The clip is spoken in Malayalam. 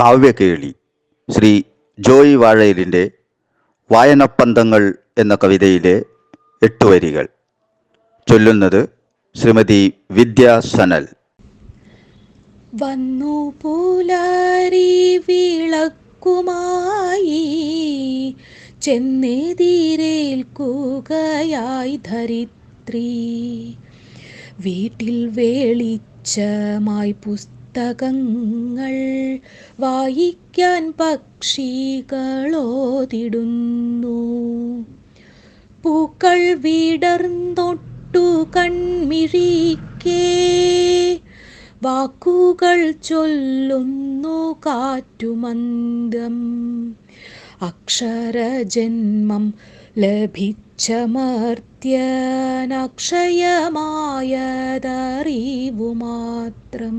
കാവ്യകേളി ശ്രീ ജോയ് വാഴയിലിന്റെ വായനപ്പന്തങ്ങൾ എന്ന കവിതയിലെ എട്ട് വരികൾ. ചൊല്ലുന്നത് ശ്രീമതി വിദ്യ സനൽ. വന്നു പൂലാരി വിളക്കുമായി ചെന്നെതിരേൽക്കുകയായി ധരിത്രി. വീട്ടിൽ വേളിച്ചമായി പുസ്തകങ്ങൾ വായിക്കാൻ പക്ഷികളോതിടുന്നു. പൂക്കൾ വിടർന്നൊട്ടു കൺമിഴിക്കേ. വാക്കുകൾ ചൊല്ലുന്നു കാറ്റുമന്ദം. അക്ഷരജന്മം ലഭിച്ച മർത്യനക്ഷയമായതറിവു മാത്രം